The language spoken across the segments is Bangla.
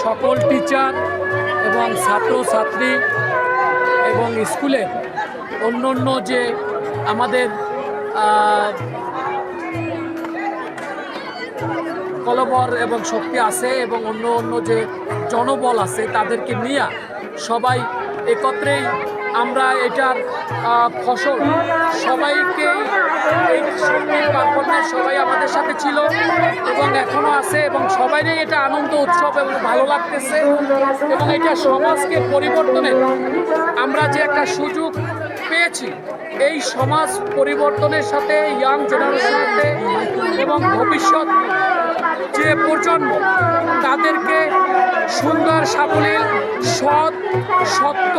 সকল টিচার এবং ছাত্র ছাত্রী এবং স্কুলে অন্য অন্য যে আমাদের কলবর এবং শক্তি আছে এবং অন্য অন্য যে জনবল আছে তাদেরকে নিয়ে সবাই একত্রেই আমরা এটার ফসল সবাইকে এই সবাই আমাদের সাথে ছিল এবং এখনও আছে এবং সবাইরই এটা আনন্দ উৎসব এবং ভালো লাগতেছে এবং এটা সমাজকে পরিবর্তনের, আমরা যে একটা সুযোগ পেয়েছি, এই সমাজ পরিবর্তনের সাথে ইয়াং জেনারেশনের সাথে এবং ভবিষ্যৎ যে প্রজন্ম, তাদেরকে সুন্দর সাবলীল সৎ, সত্য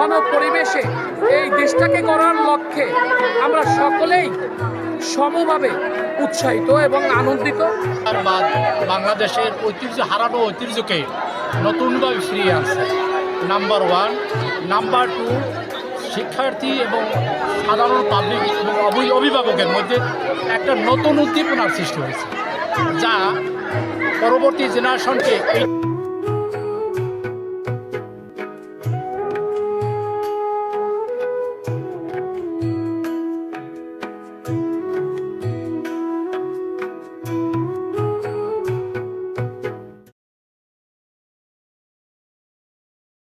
গণ পরিবেশে এই দেশটাকে গড়ার লক্ষ্যে আমরা সকলেই সমভাবে উৎসাহিত এবং আনন্দিত। বাংলাদেশের ঐতিহ্য, হারানো ঐতিহ্যকে নতুনভাবে ফিরিয়ে আনছে। নাম্বার ওয়ান নাম্বার টু শিক্ষার্থী এবং সাধারণ পাবলিক এবং অভি- অভিভাবকের মধ্যে একটা নতুন উদ্দীপনার সৃষ্টি হয়েছে, যা পরবর্তী জেনারেশনকে এই